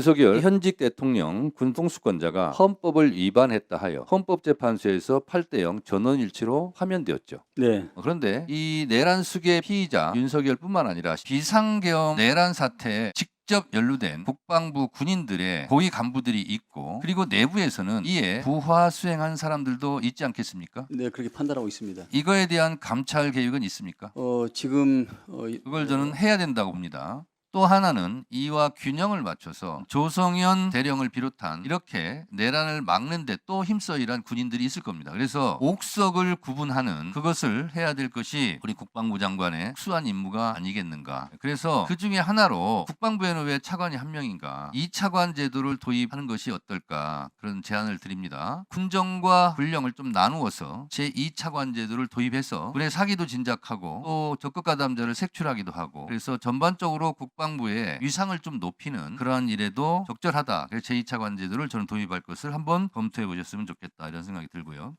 윤석열 현직 대통령 군통수권자가 헌법을 위반했다 하여 헌법재판소에서 8대0 전원일치로 파면되었죠. 네. 그런데 이 내란 수계 피의자 윤석열뿐만 아니라 비상계엄 내란 사태에 직접 연루된 국방부 군인들의 고위 간부들이 있고 그리고 내부에서는 이에 부하 수행한 사람들도 있지 않겠습니까? 네, 그렇게 판단하고 있습니다. 이거에 대한 감찰 계획은 있습니까? 어, 지금 어, 이- 그걸 저는 해야 된다고 봅니다. 또 하나는 이와 균형을 맞춰서 조성현 대령을 비롯한 이렇게 내란을 막는데 또 힘써 일한 군인들이 있을 겁니다. 그래서 옥석을 구분하는 그것을 해야 될 것이 우리 국방부 장관의 수한 임무가 아니겠는가. 그래서 그 중에 하나로 국방부에는 왜 차관이 한 명인가? 이 차관 제도를 도입하는 것이 어떨까? 그런 제안을 드립니다. 군정과 군령을 좀 나누어서 제2 차관 제도를 도입해서 군의 사기도 진작하고 또 적극 가담자를 색출하기도 하고 그래서 전반적으로 국방부의 위상을 좀 높이는 그러한 일에도 적절하다. 그래서 제2차 관 제도를 저는 도입할 것을 한번 검토해 보셨으면 좋겠다 이런 생각이 들고요.